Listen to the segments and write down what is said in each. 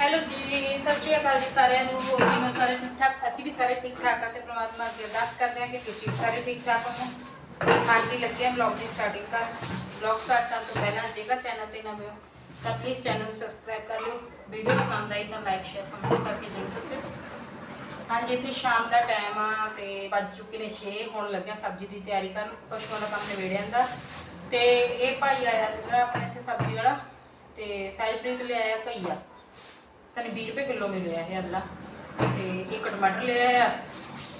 Hello ਜੀ, ਸਤਿ ਸ਼੍ਰੀ ਅਕਾਲ ਜੀ ਸਾਰਿਆਂ ਨੂੰ, ਹੋਰ ਕਿਵੇਂ ਸਾਰੇ ਠੀਕ ਠਾਕ? ਅਸੀਂ ਵੀ ਸਾਰੇ ਠੀਕ ਠਾਕ ਆ ਤੇ ਪ੍ਰਮਾਤਮਾ ਅੱਗੇ ਅਰਦਾਸ ਕਰਦੇ ਹਾਂ ਕਿ ਤੁਸੀਂ ਸਾਰੇ ਠੀਕ ਠਾਕ ਹੋ ਹਾਂਜੀ, ਲੱਗੇ ਹਾਂ ਵਲੌਗ ਦੀ ਸਟਾਰਟਿੰਗ ਕਰ ਵਲੌਗ ਸਟਾਰਟ ਕਰਨ ਤੋਂ ਪਹਿਲਾਂ ਜੇਕਰ ਚੈਨਲ ਤੇ ਨਵੇਂ ਹੋ, ਤਾਂ ਪਲੀਜ਼ ਚੈਨਲ ਨੂੰ ਸਬਸਕ੍ਰਾਈਬ ਕਰ ਲਿਓ। ਵੀਡੀਓ ਪਸੰਦ ਆਈ ਤਾਂ ਲਾਈਕ ਸ਼ੇਅਰ ਕਮੈਂਟ ਕਰਕੇ ਜ਼ਰੂਰ ਦੱਸਿਓ। ਹਾਂਜੀ, ਇੱਥੇ ਸ਼ਾਮ ਦਾ ਟਾਈਮ ਆ ਤੇ ਵੱਜ ਚੁੱਕੇ ਨੇ 6 ਹੁਣ ਲੱਗਿਆ ਸਬਜ਼ੀ ਦੀ ਤਿਆਰੀ ਕਰਨ, ਪਸ਼ੂਆਂ ਦਾ ਕੰਮ ਨਿਬੇੜਿਆਂ ਦਾ। ਤੇ ਇਹ ਭਾਈ ਆਇਆ ਸੀਗਾ, ਆਪਣੇ ਇੱਥੇ ਸਬਜ਼ੀ ਵਾਲਾ। ਤੇ ਸਾਈਪ੍ਰੀਤ ਲਿਆਇਆ ਘਈਆ। ਤੈਨੂੰ 20 ਰੁਪਏ ਕਿਲੋ ਮਿਲਿਆ ਇਹ ਅੱਲਾ ਤੇ ਇੱਕ ਟਮਾਟਰ ਲਿਆਇਆ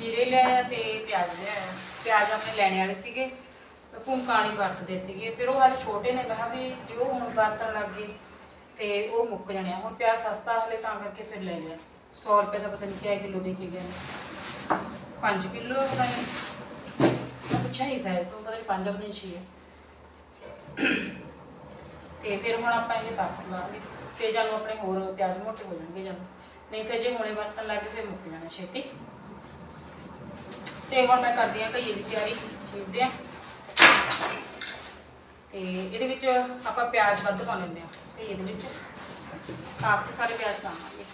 ਜੀਰੇ ਲਿਆ ਤੇ ਪਿਆਜ਼ ਲਿਆਇਆ ਪਿਆਜ਼ ਆਪਣੇ ਲੈਣੇ ਵਾਲੇ ਸੀਗੇ ਤੇ ਵਰਤਦੇ ਸੀਗੇ। ਫਿਰ ਉਹ ਹਾਲੇ ਛੋਟੇ ਨੇ, ਮੈਂ ਕਿਹਾ ਵੀ ਜੇ ਉਹ ਹੁਣ ਵਰਤਣ ਲੱਗ ਗਏ ਤੇ ਉਹ ਮੁੱਕ ਜਾਣੇ ਆ। ਹੁਣ ਪਿਆਜ਼ ਸਸਤਾ ਹਲੇ ਤਾਂ ਕਰਕੇ ਫਿਰ ਲੈ ਲਿਆ। 100 ਰੁਪਏ ਦਾ ਪਤਾ ਨਹੀਂ ਕਿਆ ਕਿਲੋ ਦੇ ਕੇ ਗਏ ਨੇ 5 ਕਿਲੋ ਪਤਾ ਨਹੀਂ ਮੈਂ ਪੁੱਛਿਆ ਨਹੀਂ ਸਾਇਦ ਤੋਂ ਪਤਾ ਨਹੀਂ 5 ਪਤਾ ਨਹੀਂ ਛੇ ਤੇ ਫਿਰ ਹੁਣ ਆਪਾਂ ਇਹ ਬਾਕੀ ਲਾਂਗੇ ਤੇ ਜਾਨੂੰ ਆਪਣੇ ਹੋਰ ਪਿਆਜ਼ ਮੋਟੇ ਹੋ ਜਾਣਗੇ ਜਦੋਂ ਨਹੀਂ ਫਿਰ ਜੇ ਹੁਣੇ ਵਰਤਣ ਲੱਗੇ ਫਿਰ ਮੁੱਕ ਜਾਣਾ ਛੇਤੀ। ਤੇ ਹੁਣ ਮੈਂ ਕਰਦੀ ਹਾਂ ਘਈਏ ਦੀ ਤਿਆਰੀ ਚੀਰਦੇ ਆ ਤੇ ਇਹਦੇ ਵਿੱਚ ਆਪਾਂ ਪਿਆਜ਼ ਵੱਧ ਪਾ ਲੈਂਦੇ ਆ ਘਈਏ ਦੇ ਵਿੱਚ ਕਾਫੀ ਸਾਰੇ ਪਿਆਜ਼ ਪਾਵਾਂਗੇ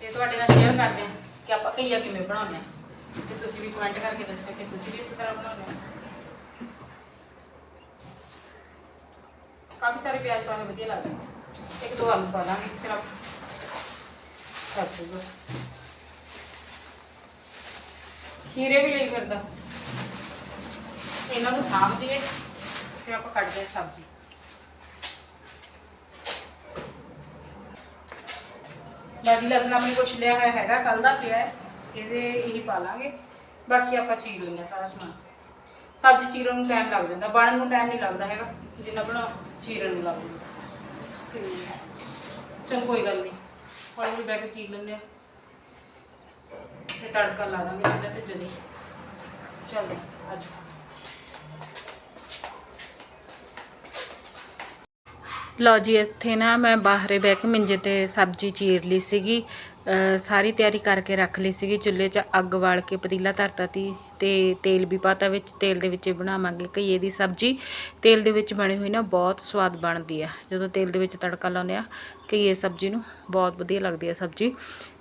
ਤੇ ਤੁਹਾਡੇ ਨਾਲ ਸ਼ੇਅਰ ਕਰਦੇ ਆ ਕਿ ਆਪਾਂ ਘਈਆ ਕਿਵੇਂ ਬਣਾਉਂਦੇ ਆ ਤੇ ਤੁਸੀਂ ਵੀ ਕਮੈਂਟ ਕਰਕੇ ਦੱਸਿਓ ਕਿ ਤੁਸੀਂ ਵੀ ਇਸ ਤਰ੍ਹਾਂ ਬਣਾਉਂਦੇ ਹੋ। ਕਾਫੀ ਸਾਰੇ ਪਿਆਜ਼ ਪਾਏ ਵਧੀਆ ਲੱਗਦੇ ਇੱਕ ਦੋ ਆਲੂ ਪਾ ਦਾਂਗੇ, ਫਿਰ ਆਪ ਕੱਟ ਦੂਗਾ। ਖੀਰੇ ਵੀ ਲਈ ਫਿਰਦਾ। ਇਹਨਾਂ ਨੂੰ ਸਾਂਭ ਦਈਏ, ਫਿਰ ਆਪਾਂ ਕੱਢਦੇ ਹਾਂ ਸਬਜ਼ੀ। ਬਾਕੀ ਲਸਣ ਆਪਣੇ ਕੁਛ ਲਿਆ ਹੋਇਆ ਹੈਗਾ ਕੱਲ ਦਾ ਪਿਆ ਹੈ, ਇਹਦੇ ਇਹੀ ਪਾ ਲਾਂਗੇ। ਬਾਕੀ ਆਪਾਂ ਚੀਰ ਲੈਂਦੇ ਹਾਂ ਸਾਰਾ ਸਮਾਨ। ਸਬਜ਼ੀ ਚੀਰਨ ਨੂੰ ਟਾਈਮ ਲੱਗ ਜਾਂਦਾ, ਬਣਨ ਨੂੰ ਟਾਈਮ ਨਹੀਂ ਲੱਗਦਾ ਹੈਗਾ, ਜਿੰਨਾ ਬਣਾ ਚੀਰਨ ਨੂੰ ਲੱਗ ਜਾਂਦਾ ਤੇ ਚਲ ਕੋਈ ਗੱਲ ਨਹੀਂ ਹੌਲੀ ਹੌਲੀ ਬੈਠ ਕੇ ਚੀਰ ਲੈਂਦੇ ਆ ਤੇ ਤੜਕਾ ਲਾ ਦਾਂਗੇ ਸਿੱਧਾ ਤੇ ਜਦੇ ਚੱਲ ਆਜੋ ਲਓ ਜੀ, ਇੱਥੇ ਨਾ ਮੈਂ ਬਾਹਰੇ ਬਹਿ ਕੇ ਮਿੰਜੇ ਤੇ ਸਬਜ਼ੀ ਚੀਰ ਲਈ ਸੀਗੀ। ਸਾਰੀ ਤਿਆਰੀ ਕਰਕੇ ਰੱਖ ਲਈ ਸੀਗੀ। ਚੁੱਲ੍ਹੇ 'ਚ ਅੱਗ ਵਾਲ ਕੇ ਪਤੀਲਾ ਧਰਤਾ ਤੀ ਤੇ ਤੇਲ ਵੀ ਪਾਤਾ ਵਿੱਚ। ਤੇਲ ਦੇ ਵਿੱਚ ਬਣਾਵਾਂਗੇ ਘਈਏ ਦੀ ਸਬਜ਼ੀ। ਤੇਲ ਦੇ ਵਿੱਚ ਬਣੀ ਹੋਈ ਨਾ ਬਹੁਤ ਸਵਾਦ ਬਣਦੀ ਆ। ਜਦੋਂ ਤੇਲ ਦੇ ਵਿੱਚ ਤੜਕਾ ਲਾਉਂਦੇ ਆ, ਘਈਏ ਸਬਜ਼ੀ ਨੂੰ ਬਹੁਤ ਵਧੀਆ ਲੱਗਦੀ ਆ ਸਬਜ਼ੀ।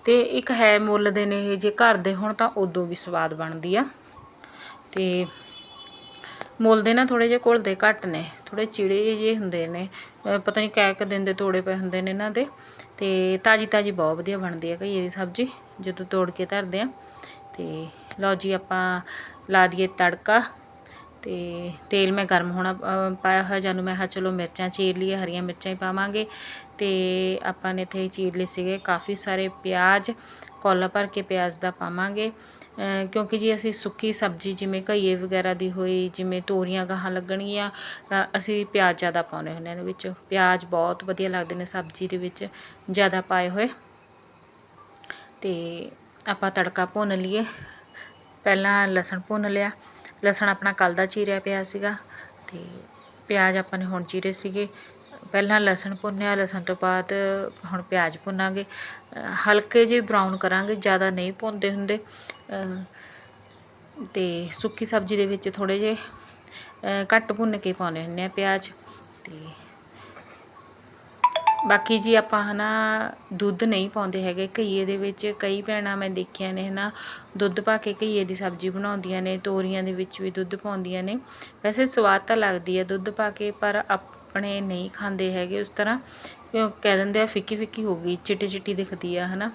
ਤੇ ਇੱਕ ਹੈ ਮੁੱਲ ਦੇ ਨੇ ਇਹ। ਜੇ ਘਰ ਦੇ ਹੋਣ ਤਾਂ ਉਦੋਂ ਵੀ ਸਵਾਦ ਬਣਦੀ ਆ। ਤੇ ਮੁੱਲ ਦੇ ਨਾ ਥੋੜੇ ਜਿਹੇ ਘੁਲਦੇ ਘੱਟ ਨੇ ਥੋੜੇ ਚਿੜੇ ਜਿਹੇ ਹੁੰਦੇ ਨੇ ਪਤਾ ਨਹੀਂ ਕੈਕ ਦਿਨ ਦੇ ਤੋੜੇ ਪਏ ਹੁੰਦੇ ਨੇ ਇਹਨਾਂ ਦੇ, ਤੇ ਤਾਜੀ ਤਾਜੀ ਬਹੁਤ ਵਧੀਆ ਬਣਦੀ ਹੈ ਘਈਏ ਦੀ ਸਬਜ਼ੀ, ਜਦੋਂ ਤੋੜ ਕੇ ਧਰਦੇ ਆ ਤੇ ਲਓ ਜੀ ਆਪਾਂ ਲਾ ਦਈਏ ਤੜਕਾ ਅਤੇ ਤੇਲ ਮੈਂ ਗਰਮ ਹੋਣਾ ਪਾਇਆ ਹੋਇਆ, ਜਾਨੂੰ ਮੈਂ ਕਿਹਾ ਚਲੋ ਮਿਰਚਾਂ ਚੀਰ ਲਈਏ, ਹਰੀਆਂ ਮਿਰਚਾਂ ਹੀ ਪਾਵਾਂਗੇ। ਅਤੇ ਆਪਾਂ ਨੇ ਇੱਥੇ ਚੀਰ ਲਏ ਸੀਗੇ, ਕਾਫੀ ਸਾਰੇ ਪਿਆਜ਼, ਕੋਲਾ ਭਰ ਕੇ ਪਿਆਜ਼ ਦਾ ਪਾਵਾਂਗੇ। ਕਿਉਂਕਿ ਜੀ ਅਸੀਂ ਸੁੱਕੀ ਸਬਜ਼ੀ, ਜਿਵੇਂ ਘਈਏ ਵਗੈਰਾ ਦੀ ਹੋਈ, ਜਿਵੇਂ ਤੋਰੀਆਂ ਗਾਹਾਂ ਲੱਗਣਗੀਆਂ ਅਸੀਂ ਪਿਆਜ਼ ਜ਼ਿਆਦਾ ਪਾਉਂਦੇ ਹੁੰਦੇ ਹਾਂ ਇਹਦੇ ਵਿੱਚ। ਪਿਆਜ਼ ਬਹੁਤ ਵਧੀਆ ਲੱਗਦੇ ਨੇ ਸਬਜ਼ੀ ਦੇ ਵਿੱਚ, ਜ਼ਿਆਦਾ ਪਾਏ ਹੋਏ। ਤੇ ਆਪਾਂ ਤੜਕਾ ਭੁੰਨ ਲਈਏ। ਪਹਿਲਾਂ ਲਸਣ ਭੁੰਨ ਲਿਆ। ਲਸਣ ਆਪਣਾ ਕੱਲ ਦਾ ਚੀਰਿਆ ਪਿਆ ਸੀਗਾ ਤੇ ਪਿਆਜ਼ ਆਪਾਂ ਨੇ ਹੁਣ ਚੀਰੇ ਸੀਗੇ। ਪਹਿਲਾਂ ਲਸਣ ਭੁੰਨਿਆ, ਲਸਣ ਤੋਂ ਬਾਅਦ ਹੁਣ ਪਿਆਜ਼ ਭੁੰਨਾਂਗੇ। ਹਲਕੇ ਜਿਹੇ ਬਰਾਊਨ ਕਰਾਂਗੇ, ਜ਼ਿਆਦਾ ਨਹੀਂ ਭੁੰਨਦੇ ਹੁੰਦੇ। ਅਹ ਤੇ ਸੁੱਕੀ ਸਬਜ਼ੀ ਦੇ ਵਿੱਚ ਥੋੜੇ ਜਿਹੇ ਘੱਟ ਭੁੰਨ ਕੇ ਪਾਉਣੇ ਹੁੰਦੇ ਆ ਪਿਆਜ਼। ਤੇ ਬਾਕੀ ਜੀ ਆਪਾਂ ਹੈ ਨਾ ਦੁੱਧ ਨਹੀਂ ਪਾਉਂਦੇ ਹੈਗੇ, ਘਈਏ ਦੇ ਵਿੱਚ ਕਈ ਭੈਣਾਂ ਮੈਂ ਦੇਖੀਆਂ ਨੇ ਹੈ ਨਾ ਦੁੱਧ ਪਾ ਕੇ ਘਈਏ ਦੀ ਸਬਜ਼ੀ ਬਣਾਉਂਦੀਆਂ ਨੇ, ਤੋਰੀਆਂ ਦੇ ਵਿੱਚ ਵੀ ਦੁੱਧ ਪਾਉਂਦੀਆਂ ਨੇ। ਵੈਸੇ ਸਵਾਦ ਤਾਂ ਲੱਗਦੀ ਹੈ ਦੁੱਧ ਪਾ ਕੇ, ਪਰ ਆਪਣੇ ਨਹੀਂ ਖਾਂਦੇ ਹੈਗੇ ਉਸ ਤਰ੍ਹਾਂ। ਕਹਿ ਦਿੰਦੇ ਆ, ਫਿੱਕੀ ਫਿੱਕੀ ਹੋ ਗਈ, ਚਿੱਟੀ ਚਿੱਟੀ ਦਿਖਦੀ ਆ ਹਨਾ।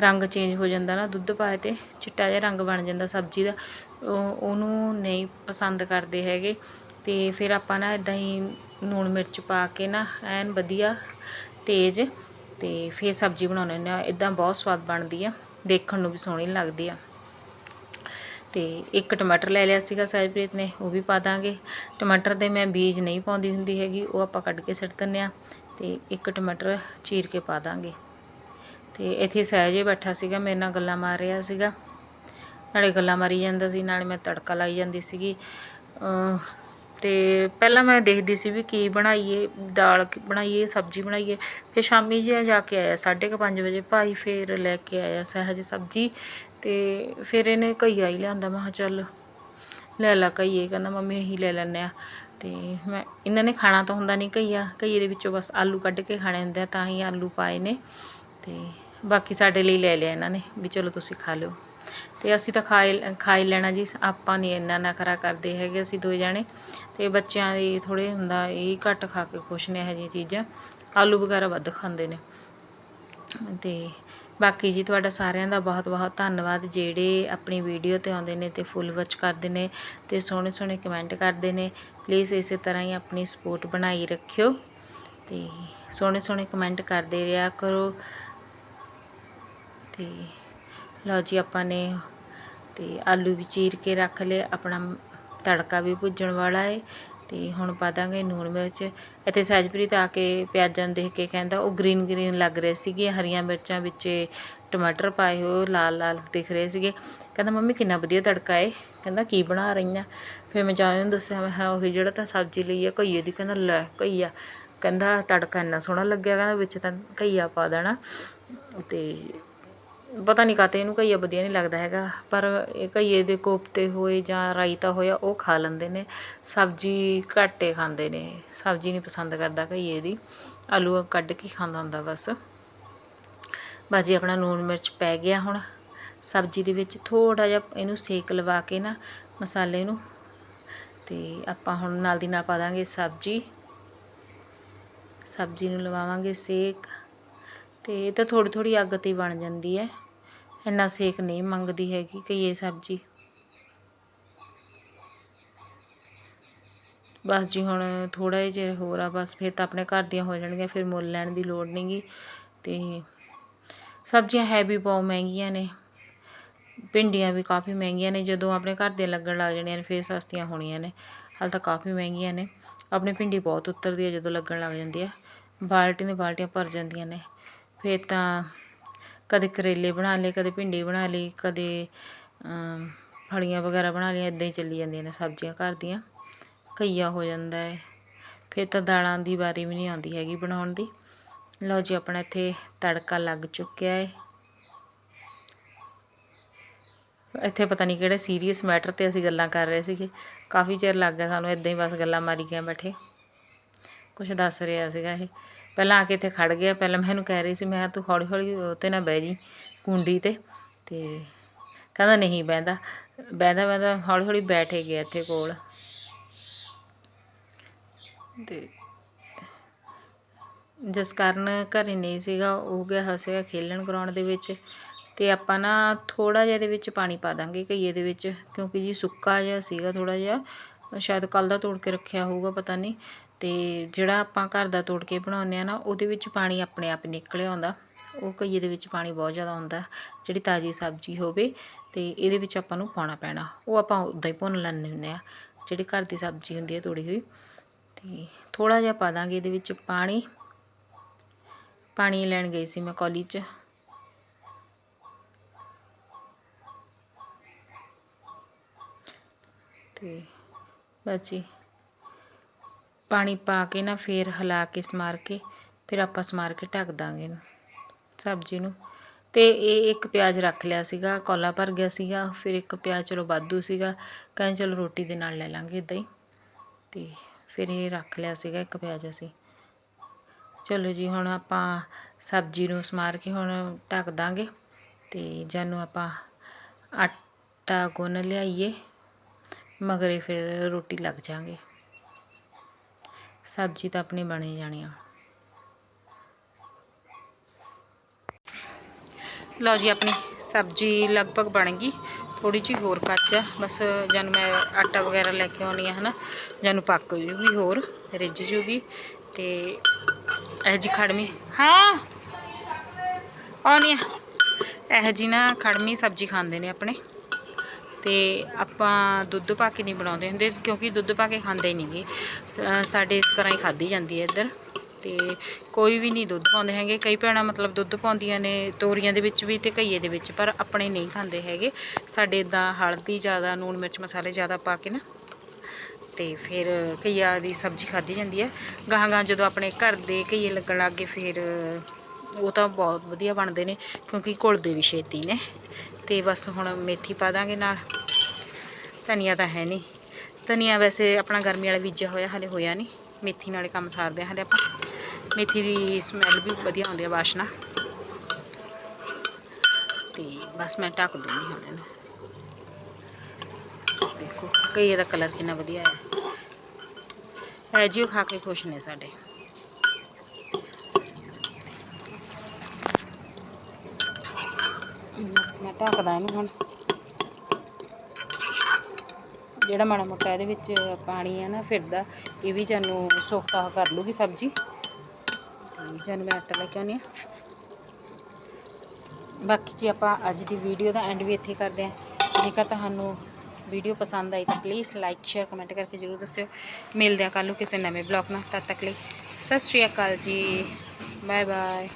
ਰੰਗ ਚੇਂਜ ਹੋ ਜਾਂਦਾ ਨਾ ਦੁੱਧ ਪਾਏ ਤੇ, ਚਿੱਟਾ ਜਿਹਾ ਰੰਗ ਬਣ ਜਾਂਦਾ ਸਬਜ਼ੀ ਦਾ। ਉਹਨੂੰ ਨਹੀਂ ਪਸੰਦ ਕਰਦੇ ਹੈਗੇ। ਤੇ ਫਿਰ ਆਪਾਂ ਨਾ ਇਦਾਂ ਹੀ ਲੂਣ ਮਿਰਚ ਪਾ ਕੇ ਨਾ, ਐਨ ਵਧੀਆ ਤੇਜ਼ ਤੇ ਫਿਰ ਸਬਜ਼ੀ ਬਣਾਉਂਦੇ ਹੁੰਦੇ ਆ। ਇਦਾਂ ਬਹੁਤ ਸਵਾਦ ਬਣਦੀ ਆ। ਦੇਖਣ ਨੂੰ ਵੀ ਸੋਹਣੀ ਲੱਗਦੀ ਆ। ਤੇ ਇੱਕ ਟਮਾਟਰ ਲੈ ਲਿਆ ਸੀਗਾ ਸਾਹਿਬਪ੍ਰੀਤ ਨੇ, ਉਹ ਵੀ ਪਾ ਦਾਂਗੇ। ਟਮਾਟਰ ਦੇ ਮੈਂ ਬੀਜ ਨਹੀਂ ਪਾਉਂਦੀ ਹੁੰਦੀ ਹੈਗੀ, ਉਹ ਆਪਾਂ ਕੱਢ ਕੇ ਸਿੱਟ ਦਿੰਦੇ ਆ ਤੇ ਇੱਕ ਟਮਾਟਰ ਚੀਰ ਕੇ ਪਾ ਦਾਂਗੇ। ਤੇ ਇੱਥੇ ਸਹਿਜੇ ਬੈਠਾ ਸੀਗਾ, ਮੇਰੇ ਨਾਲ ਗੱਲਾਂ ਮਾਰ ਰਿਹਾ ਸੀਗਾ। ਨਾਲੇ ਗੱਲਾਂ ਮਾਰੀ ਜਾਂਦਾ ਸੀ, ਨਾਲੇ ਮੈਂ ਤੜਕਾ ਲਾਈ ਜਾਂਦੀ ਸੀਗੀ। ਅਤੇ ਪਹਿਲਾਂ ਮੈਂ ਦੇਖਦੀ ਸੀ ਵੀ ਕੀ ਬਣਾਈਏ, ਦਾਲ ਬਣਾਈਏ, ਸਬਜ਼ੀ ਬਣਾਈਏ। ਫਿਰ ਸ਼ਾਮੀ ਜਿਹਾ ਜਾ ਕੇ ਆਇਆ 5:30 ਵਜੇ ਭਾਈ ਫਿਰ ਲੈ ਕੇ ਆਇਆ ਸਹਿਜ ਸਬਜ਼ੀ ਅਤੇ ਫਿਰ ਇਹਨੇ ਘਈਆ ਹੀ ਲਿਆਂਦਾ, ਮੈਂ ਕਿਹਾ ਚੱਲ ਲੈ ਲਾ ਘਈਏ, ਕਹਿੰਦਾ ਮੰਮੀ ਅਸੀਂ ਲੈ ਲੈਂਦੇ ਹਾਂ। ਅਤੇ ਮੈਂ, ਇਹਨਾਂ ਨੇ ਖਾਣਾ ਤਾਂ ਹੁੰਦਾ ਨਹੀਂ ਘਈਆ, ਘਈਏ ਦੇ ਵਿੱਚੋਂ ਬਸ ਆਲੂ ਕੱਢ ਕੇ ਖਾਣੇ ਹੁੰਦੇ ਆ, ਤਾਂ ਹੀ ਆਲੂ ਪਾਏ ਨੇ। ਅਤੇ ਬਾਕੀ ਸਾਡੇ ਲਈ ਲੈ ਲਿਆ ਇਹਨਾਂ ਨੇ, ਵੀ ਚਲੋ ਤੁਸੀਂ ਖਾ ਲਿਓ। ਤੇ ਅਸੀਂ ਤਾਂ ਖਾ ਹੀ ਲੈਣਾ ਜੀ, ਆਪਾਂ ਨਹੀਂ ਇੰਨਾ ਨਖਰਾ ਕਰਦੇ ਹੈਗੇ ਅਸੀਂ ਦੋ ਜਣੇ। ਤੇ ਬੱਚਿਆਂ ਦੀ ਥੋੜੇ ਹੁੰਦਾ, ਇਹ ਘੱਟ ਖਾ ਕੇ ਖੁਸ਼ ਨੇ ਇਹੋ ਜਿਹੀਆਂ ਚੀਜ਼ਾਂ। ਆਲੂ ਵਗੈਰਾ ਵੱਧ ਖਾਂਦੇ ਨੇ। ਤੇ ਬਾਕੀ ਜੀ ਤੁਹਾਡਾ ਸਾਰਿਆਂ ਦਾ ਬਹੁਤ ਬਹੁਤ ਧੰਨਵਾਦ। ਜਿਹੜੇ ਆਪਣੀ ਵੀਡੀਓ ਤੇ ਆਉਂਦੇ ਨੇ ਤੇ ਫੁੱਲ ਵਾਚ ਕਰਦੇ ਨੇ ਤੇ ਸੋਹਣੇ ਸੋਹਣੇ ਕਮੈਂਟ ਕਰਦੇ ਨੇ ਪਲੀਜ਼ ਇਸੇ ਤਰ੍ਹਾਂ ਹੀ ਆਪਣੀ ਸਪੋਰਟ ਬਣਾਈ ਰੱਖਿਓ। ਤੇ ਸੋਹਣੇ ਸੋਹਣੇ ਕਮੈਂਟ ਕਰਦੇ ਰਿਹਾ ਕਰੋ। ਤੇ ਲਓ ਜੀ ਆਪਾਂ ਨੇ ਤੇ ਆਲੂ ਵੀ ਚੀਰ ਕੇ ਰੱਖ ਲਏ। ਆਪਣਾ ਤੜਕਾ ਵੀ ਭੁੱਜਣ ਵਾਲਾ ਹੈ ਤੇ ਹੁਣ ਪਾ ਦਾਂਗੇ ਨੂਣ ਮਿਰਚ। ਇੱਥੇ ਸਹਿਜਪ੍ਰੀਤ ਆ ਕੇ ਪਿਆਜ਼ਾਂ ਨੂੰ ਦੇਖ ਕੇ ਕਹਿੰਦਾ, ਉਹ ਗ੍ਰੀਨ ਗ੍ਰੀਨ ਲੱਗ ਰਹੇ ਸੀਗੇ। ਹਰੀਆਂ ਮਿਰਚਾਂ ਵਿੱਚ ਟਮਾਟਰ ਪਾਏ ਹੋਏ ਲਾਲ ਲਾਲ ਦਿਖ ਰਹੇ ਸੀਗੇ। ਕਹਿੰਦਾ, ਮੰਮੀ, ਕਿੰਨਾ ਵਧੀਆ ਤੜਕਾ ਏ। ਕਹਿੰਦਾ, ਕੀ ਬਣਾ ਰਹੀ ਆ ਫਿਰ ਮੈਂ ਜਾ ਨੂੰ ਦੱਸਿਆ, ਮੈਂ ਹਾਂ ਉਹੀ ਜਿਹੜਾ ਤਾਂ ਸਬਜ਼ੀ ਲਈ ਆ, ਘਈਏ ਦੀ? ਕਹਿੰਦਾ, ਲੈ, ਘਈਆ। ਕਹਿੰਦਾ, ਤੜਕਾ ਇੰਨਾ ਸੋਹਣਾ ਲੱਗਿਆ। ਕਹਿੰਦਾ, ਵਿੱਚ ਤਾਂ ਘਈਆ ਪਾ ਦੇਣਾ। ਤੇ ਪਤਾ ਨਹੀਂ ਕਾਤੇ ਇਹਨੂੰ ਘਈਆ ਵਧੀਆ ਨਹੀਂ ਲੱਗਦਾ ਹੈਗਾ, ਪਰ ਇਹ ਘਈਏ ਦੇ ਕੋਫਤੇ ਹੋਏ ਜਾਂ ਰਾਇਤਾ ਹੋਇਆ, ਉਹ ਖਾ ਲੈਂਦੇ ਨੇ। ਸਬਜ਼ੀ ਘੱਟੇ ਖਾਂਦੇ ਨੇ। ਸਬਜ਼ੀ ਨਹੀਂ ਪਸੰਦ ਕਰਦਾ ਘਈਏ ਦੀ। ਆਲੂ ਕੱਢ ਕੇ ਖਾਂਦਾ ਹੁੰਦਾ ਬਸ। ਬਾਜੀ ਆਪਣਾ ਲੂਣ ਮਿਰਚ ਪੈ ਗਿਆ ਹੁਣ। ਸਬਜ਼ੀ ਦੇ ਵਿੱਚ ਥੋੜਾ ਜਿਹਾ ਇਹਨੂੰ ਸੇਕ ਲਵਾ ਕੇ ਨਾ ਮਸਾਲੇ ਨੂੰ। ਤੇ ਆਪਾਂ ਹੁਣ ਨਾਲ ਦੀ ਨਾਲ ਪਾ ਦਾਂਗੇ ਸਬਜ਼ੀ। ਸਬਜ਼ੀ ਨੂੰ ਲਵਾਵਾਂਗੇ ਸੇਕ। ਤੇ ਇਹ ਤਾਂ ਥੋੜੀ ਥੋੜੀ ਅੱਗ ਤੇ ਬਣ ਜਾਂਦੀ ਹੈ। ਇੰਨਾ ਸੇਕ ਨਹੀਂ ਮੰਗਦੀ ਹੈਗੀ ਕਿ ਇਹ ਸਬਜ਼ੀ। ਬਸ ਜੀ ਹੁਣ ਥੋੜਾ ਜਿਹਾ ਚਿਰ ਹੋਰ ਆ, ਬਸ ਫਿਰ ਤਾਂ ਆਪਣੇ ਘਰ ਦੀਆਂ ਹੋ ਜਾਣਗੀਆਂ, ਫਿਰ ਮੁੱਲ ਲੈਣ ਦੀ ਲੋੜ ਨਹੀਂਗੀ ਤੇ ਸਬਜ਼ੀਆਂ ਹੈ ਵੀ ਬਹੁਤ ਮਹਿੰਗੀਆਂ ਨੇ। ਭਿੰਡੀਆਂ ਵੀ ਕਾਫੀ ਮਹਿੰਗੀਆਂ ਨੇ, ਜਦੋਂ ਆਪਣੇ ਘਰ ਦੇ ਲੱਗਣ ਲੱਗ ਜਾਣੀਆਂ ਨੇ, ਫਿਰ ਸਸਤੀਆਂ ਹੋਣੀਆਂ ਨੇ। ਹਾਲ ਤਾਂ ਕਾਫੀ ਮਹਿੰਗੀਆਂ ਨੇ। ਆਪਣੀ ਭਿੰਡੀ ਬਹੁਤ ਉਤਰਦੀ ਹੈ ਜਦੋਂ ਲੱਗਣ ਲੱਗ ਜਾਂਦੀ ਹੈ ਬਾਲਟੀ ਨੇ ਬਾਲਟੀਆਂ ਭਰ ਜਾਂਦੀਆਂ ਨੇ। ਫਿਰ ਤਾਂ ਕਦੇ ਕਰੇਲੇ ਬਣਾ ਲਏ, ਕਦੇ ਭਿੰਡੀ ਬਣਾ ਲਈ, ਕਦੇ ਫਲੀਆਂ ਵਗੈਰਾ ਬਣਾ ਲਈਆਂ ਇੱਦਾਂ ਹੀ ਚੱਲੀ ਜਾਂਦੀਆਂ ਨੇ ਸਬਜ਼ੀਆਂ ਘਰ ਦੀਆਂ। ਘਈਆ ਹੋ ਜਾਂਦਾ ਹੈ। ਫਿਰ ਤਾਂ ਦਾਲਾਂ ਦੀ ਵਾਰੀ ਵੀ ਨਹੀਂ ਆਉਂਦੀ ਹੈਗੀ ਬਣਾਉਣ ਦੀ। ਲਓ ਜੀ, ਆਪਣਾ ਇੱਥੇ ਤੜਕਾ ਲੱਗ ਚੁੱਕਿਆ ਹੈ। ਇੱਥੇ ਪਤਾ ਨਹੀਂ ਕਿਹੜੇ ਸੀਰੀਅਸ ਮੈਟਰ ਤੇ ਅਸੀਂ ਗੱਲਾਂ ਕਰ ਰਹੇ ਸੀਗੇ। ਕਾਫੀ ਚਿਰ ਲੱਗ ਗਿਆ ਸਾਨੂੰ ਇਦਾਂ ਹੀ ਬਸ ਗੱਲਾਂ ਮਾਰੀ ਗਿਆ ਬੈਠੇ। ਕੁਝ ਦੱਸ ਰਿਹਾ ਸੀਗਾ ਇਹ। ਪਹਿਲਾਂ ਆ ਕੇ ਇੱਥੇ ਖੜ ਗਿਆ। ਪਹਿਲਾਂ ਮੈਂ ਇਹਨੂੰ ਕਹਿ ਰਹੀ ਸੀ, ਮੈਂ ਤੂੰ ਹੌਲੀ ਹੌਲੀ ਉਹ ਤੇ ਨਾ ਬਹਿ ਜੀ ਕੁੰਡੀ ਤੇ। ਅਤੇ ਕਹਿੰਦਾ ਨਹੀਂ ਬਹਿੰਦਾ। ਬਹਿੰਦਾ ਬਹਿੰਦਾ ਹੌਲੀ ਹੌਲੀ ਬੈਠੇ ਗਿਆ ਇੱਥੇ ਕੋਲ। ਤੇ ਜਿਸ ਕਾਰਨ ਘਰੇ ਨਹੀਂ ਸੀਗਾ, ਉਹ ਗਿਆ ਹੋਇਆ ਸੀਗਾ ਖੇਲਣ ਗਰਾਊਂਡ ਦੇ ਵਿੱਚ। ਤੇ ਆਪਾਂ ਨਾ ਥੋੜਾ ਜਿਹਾ ਇਹਦੇ ਵਿੱਚ ਪਾਣੀ ਪਾ ਦਾਂਗੇ ਘਈਏ ਦੇ ਵਿੱਚ, ਕਿਉਂਕਿ ਜੀ ਸੁੱਕਾ ਜਿਹਾ ਸੀਗਾ ਥੋੜਾ ਜਿਹਾ। ਸ਼ਾਇਦ ਕੱਲ ਦਾ ਤੋੜ ਕੇ ਰੱਖਿਆ ਹੋਊਗਾ, ਪਤਾ ਨਹੀਂ। ਅਤੇ ਜਿਹੜਾ ਆਪਾਂ ਘਰ ਦਾ ਤੋੜ ਕੇ ਬਣਾਉਂਦੇ ਹਾਂ ਨਾ, ਉਹਦੇ ਵਿੱਚ ਪਾਣੀ ਆਪਣੇ ਆਪ ਨਿਕਲ ਆਉਂਦਾ। ਉਹ ਕਈਏ ਦੇ ਵਿੱਚ ਪਾਣੀ ਬਹੁਤ ਜ਼ਿਆਦਾ ਹੁੰਦਾ, ਜਿਹੜੀ ਤਾਜ਼ੀ ਸਬਜ਼ੀ ਹੋਵੇ ਅਤੇ ਇਹਦੇ ਵਿੱਚ ਆਪਾਂ ਨੂੰ ਪਾਉਣਾ ਪੈਣਾ। ਉਹ ਆਪਾਂ ਉਦਾਂ ਹੀ ਭੁੰਨ ਲੈਂਦੇ ਹੁੰਦੇ ਹਾਂ, ਜਿਹੜੀ ਘਰ ਦੀ ਸਬਜ਼ੀ ਹੁੰਦੀ ਹੈ ਤੋੜੀ ਹੋਈ। ਅਤੇ ਥੋੜ੍ਹਾ ਜਿਹਾ ਪਾ ਦਾਂਗੇ ਇਹਦੇ ਵਿੱਚ ਪਾਣੀ। ਪਾਣੀ ਲੈਣ ਗਈ ਸੀ ਮੈਂ ਕੌਲੀ 'ਚ। ਤੇ ਬਸ ਜੀ। ਪਾਣੀ ਪਾ ਕੇ ਨਾ ਫਿਰ ਹਿਲਾ ਕੇ ਸਮਾਰ ਕੇ, ਫਿਰ ਆਪਾਂ ਸਮਾਰ ਕੇ ਢੱਕ ਦਾਂਗੇ ਇਹਨੂੰ, ਸਬਜ਼ੀ ਨੂੰ। ਤੇ ਇਹ ਇੱਕ ਪਿਆਜ਼ ਰੱਖ ਲਿਆ ਸੀਗਾ, ਕੋਲਾ ਭਰ ਗਿਆ ਸੀਗਾ, ਫਿਰ ਇੱਕ ਪਿਆਜ਼ ਚਲੋ ਵਾਧੂ ਸੀਗਾ, ਕਹਿੰਦੇ ਚਲੋ ਰੋਟੀ ਦੇ ਨਾਲ ਲੈ ਲਾਂਗੇ ਇਦਾਂ ਹੀ। ਤੇ ਫਿਰ ਇਹ ਰੱਖ ਲਿਆ ਸੀਗਾ ਇੱਕ ਪਿਆਜ਼ ਅਸੀਂ। ਚਲੋ ਜੀ, ਹੁਣ ਆਪਾਂ ਸਬਜ਼ੀ ਨੂੰ ਸਮਾਰ ਕੇ ਹੁਣ ਢੱਕ ਦਾਂਗੇ ਤੇ ਜਾਨੂੰ ਆਪਾਂ ਆਟਾ ਗੁੰਨ ਲਿਆਈਏ, ਮਗਰੇ ਫਿਰ ਰੋਟੀ ਲੱਗ ਜਾਾਂਗੇ। ਸਬਜ਼ੀ ਤਾਂ ਆਪਣੀ ਬਣੀ ਜਾਣੀ ਆ। ਲਓ ਜੀ, ਆਪਣੀ ਸਬਜ਼ੀ ਲਗਭਗ ਬਣ ਗਈ। ਥੋੜੀ ਜਿਹੀ ਹੋਰ ਕੱਚ ਆ। ਬਸ ਜਨ ਮੈਂ ਆਟਾ ਵਗੈਰਾ ਲੈ ਕੇ ਆਉਣੀ ਆ ਹਨਾ ਜਾਨੂੰ ਪੱਕ ਜੂਗੀ ਹੋਰ, ਰਿੱਝ ਜੂਗੀ ਤੇ ਇਹ ਜੀ ਖੜਮੀ। ਹਾਂ! ਆਉਣੀ ਆ। ਇਹ ਜੀ ਨਾ ਖੜਮੀ ਸਬਜ਼ੀ ਖਾਂਦੇ ਨੇ ਆਪਣੇ। ਤੇ ਆਪਾਂ ਦੁੱਧ ਪਾ ਕੇ ਨਹੀਂ ਬਣਾਉਂਦੇ ਹੁੰਦੇ ਕਿਉਂਕਿ ਦੁੱਧ ਪਾ ਕੇ ਖਾਂਦੇ ਨਹੀਂਗੇ। ਸਾਡੇ ਇਸ ਤਰ੍ਹਾਂ ਹੀ ਖਾਧੀ ਜਾਂਦੀ ਹੈ ਇੱਧਰ। ਤੇ ਕੋਈ ਵੀ ਨਹੀਂ ਦੁੱਧ ਪਾਉਂਦੇ ਹੈਗੇ। ਕਈ ਭੈਣਾਂ ਮਤਲਬ ਦੁੱਧ ਪਾਉਂਦੀਆਂ ਨੇ ਤੋਰੀਆਂ ਦੇ ਵਿੱਚ ਵੀ ਤੇ ਕਈਏ ਦੇ ਵਿੱਚ, ਪਰ ਆਪਣੇ ਨਹੀਂ ਖਾਂਦੇ ਹੈਗੇ। ਸਾਡੇ ਇਦਾਂ ਹਲਦੀ ਜ਼ਿਆਦਾ ਨੂਣ ਮਿਰਚ ਮਸਾਲੇ ਜ਼ਿਆਦਾ ਪਾ ਕੇ ਨਾ, ਤੇ ਫਿਰ ਘਈਆ ਦੀ ਸਬਜ਼ੀ ਖਾਧੀ ਜਾਂਦੀ ਹੈ। ਗਾਹਾਂ ਗਾਹਾਂ ਜਦੋਂ ਆਪਣੇ ਘਰ ਦੇ ਘਈਏ ਲੱਗਣ ਲੱਗ ਗਏ, ਫਿਰ ਉਹ ਤਾਂ ਬਹੁਤ ਵਧੀਆ ਬਣਦੇ ਨੇ, ਕਿਉਂਕਿ ਘੁਲਦੇ ਵੀ ਛੇਤੀ ਨੇ। ਤੇ ਬਸ ਹੁਣ ਮੇਥੀ ਪਾ ਦਾਂਗੇ ਨਾਲ। ਧਨੀਆ ਤਾਂ ਹੈ ਨਹੀਂ। ਧਨੀਆ ਵੈਸੇ ਆਪਣਾ ਗਰਮੀ ਵਾਲਾ ਬੀਜਿਆ ਹੋਇਆ, ਹਲੇ ਹੋਇਆ ਨਹੀਂ। ਮੇਥੀ ਨਾਲੇ ਕੰਮ ਸਾਰਦੇ ਹਾਂ ਹਲੇ ਆਪਾਂ। ਮੇਥੀ ਦੀ ਸਮੈਲ ਵੀ ਵਧੀਆ ਆਉਂਦੀ ਆ ਵਾਸ਼ਨਾ। ਤੇ ਬਸ ਮੈਂ ਢੱਕ ਦੂੰਗੀ ਹੁਣ ਇਹਨੂੰ। ਦੇਖੋ, ਕਈ ਇਹਦਾ ਕਲਰ ਕਿੰਨਾ ਵਧੀਆ ਹੈ ਐਜੀਓ ਖਾ ਕੇ ਖੁਸ਼ ਨੇ ਸਾਡੇ ਬਸ ਮੈਂ ਢੱਕਦਾ ਇਹਨੂੰ ਹੁਣ। ਜਿਹੜਾ ਮਾੜਾ ਮੋਟਾ ਇਹਦੇ ਵਿੱਚ ਪਾਣੀ ਹੈ ਨਾ ਫਿਰਦਾ, ਇਹ ਵੀ ਜਾਨੂੰ ਸੋਖਾ ਕਰ ਲੂਗੀ ਸਬਜ਼ੀ। ਤੇ ਜਾਨੂੰ ਮੈਂ ਆਟਾ ਲੈ ਕੇ ਆਉਂਦੀ ਹਾਂ ਬਾਕੀ ਜੀ ਆਪਾਂ ਅੱਜ ਦੀ ਵੀਡੀਓ ਦਾ ਐਂਡ ਵੀ ਇੱਥੇ ਕਰਦੇ ਹਾਂ। ਜੇਕਰ ਤੁਹਾਨੂੰ ਵੀਡੀਓ ਪਸੰਦ ਆਈ ਤਾਂ ਪਲੀਜ਼ ਲਾਈਕ ਸ਼ੇਅਰ ਕਮੈਂਟ ਕਰਕੇ ਜਰੂਰ ਦੱਸਿਓ। ਮਿਲਦੇ ਹਾਂ ਕੱਲ੍ਹ ਨੂੰ ਕਿਸੇ ਨਵੇਂ ਬਲੌਗ ਨਾਲ। ਤਦ ਤੱਕ ਲਈ ਸਤਿ ਸ਼੍ਰੀ ਅਕਾਲ ਜੀ। Bye bye